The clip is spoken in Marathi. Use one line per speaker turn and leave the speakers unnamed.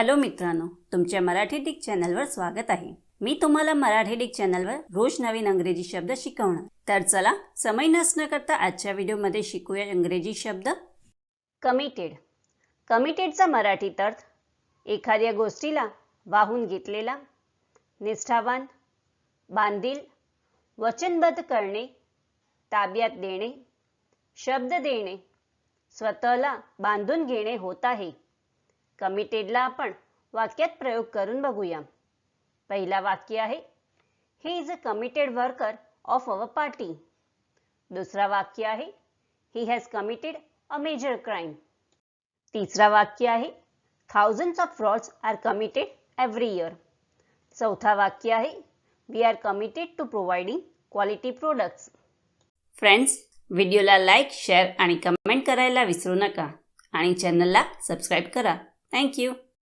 हॅलो मित्रांनो तुमच्या मराठी डिक चॅनलवर स्वागत आहे. मी तुम्हाला मराठी डिक चॅनलवर रोज नवीन अंग्रेजी शब्द शिकवणार. तर चला समय नसणं करता आजच्या व्हिडिओमध्ये शिकूया इंग्रजी शब्द. कमिटेड कमिटेडचा मराठी अर्थ एखाद्या गोष्टीला वाहून घेतलेला निष्ठावान बांधील वचनबद्ध करणे ताब्यात देणे शब्द देणे स्वतःला बांधून घेणे होत आहे. कमिटेडला आपण वाक्यात प्रयोग करून बघूया. पहिला वाक्य आहे he is a committed worker of our party दुसरा वाक्य आहे he has committed a major crime तिसरा वाक्य आहे thousands of frauds are committed every year चौथा वाक्य आहे we are committed to providing quality products friends व्हिडिओला लाईक शेअर आणि कमेंट करायला विसरू नका. आणि चॅनलला सबस्क्राईब करा. Thank you.